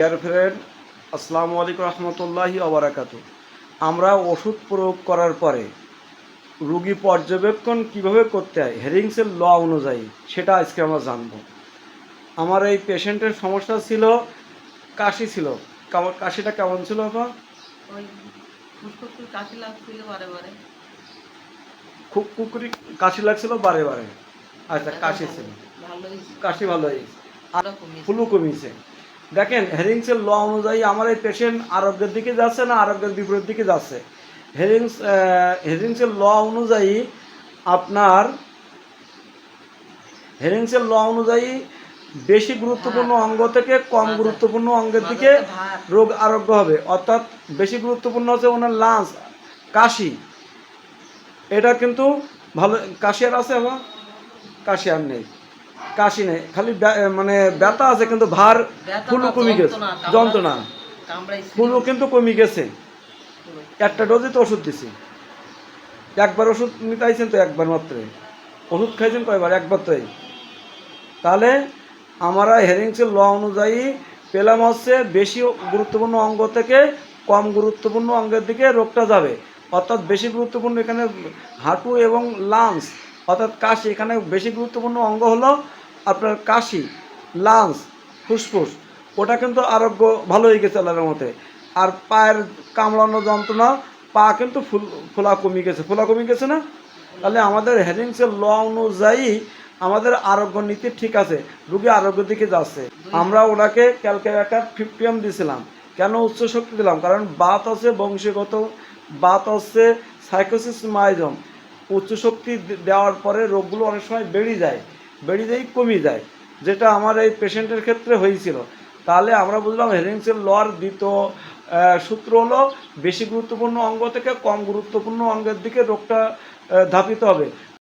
Dear friend আসসালামু আলাইকুম রহমতুল্লাহি আবরাকাতু আমরা ওষুধ প্রয়োগ করার পরে রুগী পর্যবেক্ষণ কীভাবে করতে হয় হেরিংসের ল অনুযায়ী সেটা আজকে আমরা জানব। আমার এই পেশেন্টের সমস্যা ছিল কাশি ছিল। কাশিটা কেমন ছিল আপা? খুব কুকুরি কাশি লাগছিল বারে বারে। আচ্ছা কাশি ছিল। কাশি ভালো হয়েছে আর আরও কমিয়েছে। দেখেন হেরিংসের ল অনুযায়ী আমার এই পেশেন্ট আরোগ্যের দিকে যাচ্ছে না আরোগ্যের বিপরীত দিকে যাচ্ছে। হেরিংস হেরিংসের ল অনুযায়ী আপনার হেরিংসের ল অনুযায়ী বেশি গুরুত্বপূর্ণ অঙ্গ থেকে কম গুরুত্বপূর্ণ অঙ্গের দিকে রোগ আরোগ্য হবে। অর্থাৎ বেশি গুরুত্বপূর্ণ হচ্ছে ওনার লাঞ্চ কাশি। এটা কিন্তু ভালো কাশি আর আছে আমার কাশি আর নেই। কাশি নেই। খালি মানে ব্যথা আছে কিন্তু ভার ফুলু কমে গেছে যন্ত্রণা, ফুলু কিন্তু কমে গেছে। একটা ডোজে তো ওষুধ দিছি। একবার ওষুধ নিতে আইছেন তো একবার মাত্র। ওষুধ খাইছেন কয়বার? একবার তো তাহলে আমরা হেরিংসের ল অনুযায়ী পেলাম হচ্ছে বেশি গুরুত্বপূর্ণ অঙ্গ থেকে কম গুরুত্বপূর্ণ অঙ্গের দিকে রোগটা যাবে। অর্থাৎ বেশি গুরুত্বপূর্ণ এখানে হাঁটু এবং লাংস অর্থাৎ কাশি এখানে বেশি গুরুত্বপূর্ণ অঙ্গ হলো আপনার কাশি, লাংস, ফুসফুস, ওটা কিন্তু আরোগ্য ভালো হয়ে গেছে আল্লাহর মতে আর পায়ের কামড়ানো যন্ত্রণা, পা কিন্তু ফুল, ফোলা কমে গেছে। ফোলা কমে গেছে না? তাহলে আমাদের হেডিংসের ল অনুযায়ী আমাদের আরোগ্য নীতি ঠিক আছে, রুগী আরোগ্যের দিকে যাচ্ছে। আমরা ওনাকে ক্যালকুলেটার ফিফটি এম দিয়েছিলাম কেন উচ্চ শক্তি দিলাম? কারণ বাত আছে বংশীগত, বাত হচ্ছে সাইকোসিস মাইজম। উচ্চ শক্তি দেওয়ার পরে রোগগুলো অনেক সময় বেড়ে যায়। বেড়ে যায় কমে যায় যেটা আমার এই পেশেন্টের ক্ষেত্রে হয়েছিল। তাহলে আমরা বুঝলাম হেরিংসের লর দ্বিতীয় সূত্র হলো বেশি গুরুত্বপূর্ণ অঙ্গ থেকে কম গুরুত্বপূর্ণ অঙ্গের দিকে রোগটা ধাপিত হবে।